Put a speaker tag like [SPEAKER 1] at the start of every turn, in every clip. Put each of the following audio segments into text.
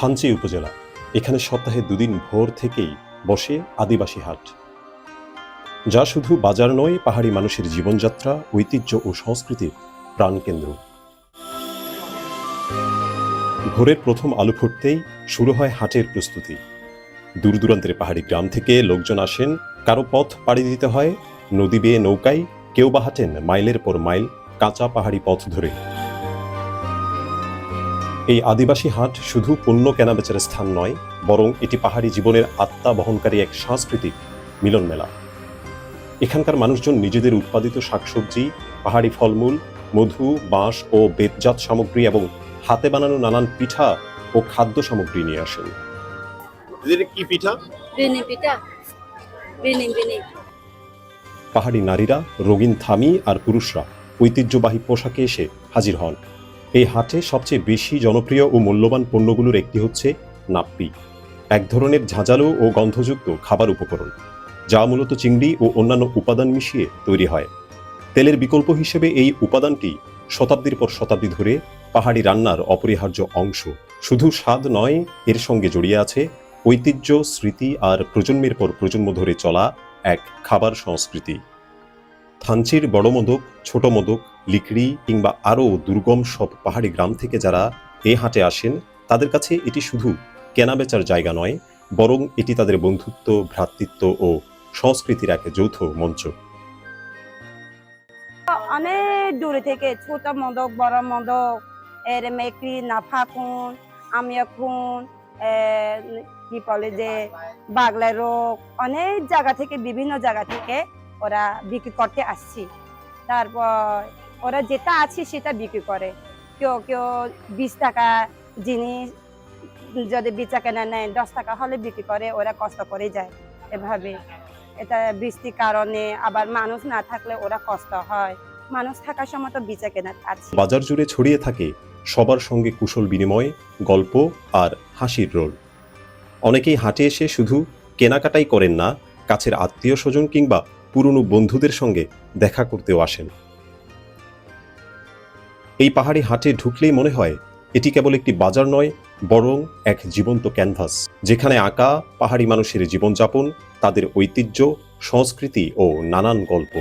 [SPEAKER 1] থানচি উপজেলা। এখানে সপ্তাহে দুদিন ভোর থেকেই বসে আদিবাসী হাট। যা শুধু বাজার নয়, পাহাড়ি মানুষের জীবনযাত্রা, ঐতিহ্য ও সংস্কৃতির প্রাণকেন্দ্র। ভোরের প্রথম আলো ফুটতেই শুরু হয় হাটের প্রস্তুতি। দূর দূরান্তের পাহাড়ি গ্রাম থেকে লোকজন আসেন, কারও পথ পাড়ি দিতে হয়, নদী বেয়ে নৌকায়, কেউ বা হাঁটেন মাইলের পর মাইল কাঁচা পাহাড়ি পথ ধরে। এই আদিবাসী হাট শুধু পণ্য কেনাবেচার স্থান নয় বরং এটি পাহাড়ি জীবনের আত্মা বহনকারী এক সাংস্কৃতিক মিলন মেলা। এখানকার মানুষজন নিজেদের উৎপাদিত শাকসবজি পাহাড়ি ফলমূল মধু বাঁশ ও বেতজাত সামগ্রী এবং হাতে বানানো নানান পিঠা ও খাদ্য সামগ্রী নিয়ে আসেন।
[SPEAKER 2] কি পিঠা?
[SPEAKER 3] পিঠা। বিনি বিনি।
[SPEAKER 1] পাহাড়ি নারীরা রঙিন থামি আর পুরুষরা ঐতিহ্যবাহী পোশাকে এসে হাজির হন। এই হাটে সবচেয়ে বেশি জনপ্রিয় ও মূল্যবান পণ্যগুলোর একটি হচ্ছে নাপ্পি। এক ধরনের ঝাঁঝালো ও গন্ধযুক্ত খাবার উপকরণ, যা মূলত চিংড়ি ও অন্যান্য উপাদান মিশিয়ে তৈরি হয়। তেলের বিকল্প হিসেবে এই উপাদানটি শতাব্দীর পর শতাব্দী ধরে পাহাড়ি রান্নার অপরিহার্য অংশ। শুধু স্বাদ নয়, এর সঙ্গে জড়িয়ে আছে ঐতিহ্য, স্মৃতি আর প্রজন্মের পর প্রজন্ম ধরে চলা এক খাবার সংস্কৃতি। থানচির বড় মোদক, ছোট মোদক লিকড়ি কিংবা আরও দুর্গম সব পাহাড়ি গ্রাম থেকে যারা এ হাটে আসেন, তাদের কাছে এটি শুধু কেনাবেচার জায়গা নয়, বরং এটি তাদের বন্ধুত্ব, ভ্রাতৃত্ব ও সংস্কৃতির এক যৌথ মঞ্চ।
[SPEAKER 4] অনেক দূরে থেকে ছোট মদক, বড় মদক, এর মেকরি নাফাকুন আমিয়াকুন কি বলে যে, বাগলা রোগ, অনেক জায়গা থেকে, বিভিন্ন জায়গা থেকে ওরা বিক্রি করতে আসছি। তারপর ওরা যেটা আছে সেটা বিক্রি করে। কেউ কেউ বিশ টাকা জিনিস যদি বেচা কেনা নেয়, দশ টাকা হলে বিক্রি করে, ওরা কষ্ট করে যায় এভাবে। এটা বৃষ্টির কারণে আবার মানুষ না থাকলে ওরা কষ্ট হয়। মানুষ থাকার সময় তো বেচা কেনা আছে।
[SPEAKER 1] বাজার জুড়ে ছড়িয়ে থাকে সবার সঙ্গে কুশল বিনিময়, গল্প আর হাসির রোল। অনেকেই হাটে এসে শুধু কেনাকাটাই করেন না, কাছের আত্মীয় স্বজন কিংবা পুরনো বন্ধুদের সঙ্গে দেখা করতেও আসেন। এই পাহাড়ি হাটে ঢুকলেই মনে হয় এটি কেবল একটি বাজার নয়, বরং এক জীবন্ত ক্যানভাস, যেখানে আঁকা পাহাড়ি মানুষের জীবনযাপন, তাদের ঐতিহ্য, সংস্কৃতি ও নানান গল্প।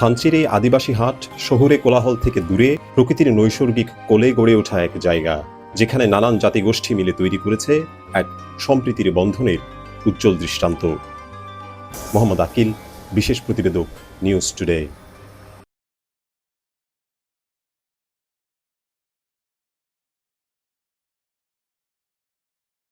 [SPEAKER 1] থানচির এই আদিবাসী হাট শহুরে কোলাহল থেকে দূরে, প্রকৃতির নৈসর্গিক কোলে গড়ে ওঠা এক জায়গা, যেখানে নানান জাতিগোষ্ঠী মিলে তৈরি করেছে এক সম্প্রীতির বন্ধনের উজ্জ্বল দৃষ্টান্ত। মোহাম্মদ আকিল, বিশেষ প্রতিবেদক, নিউজ টুডে।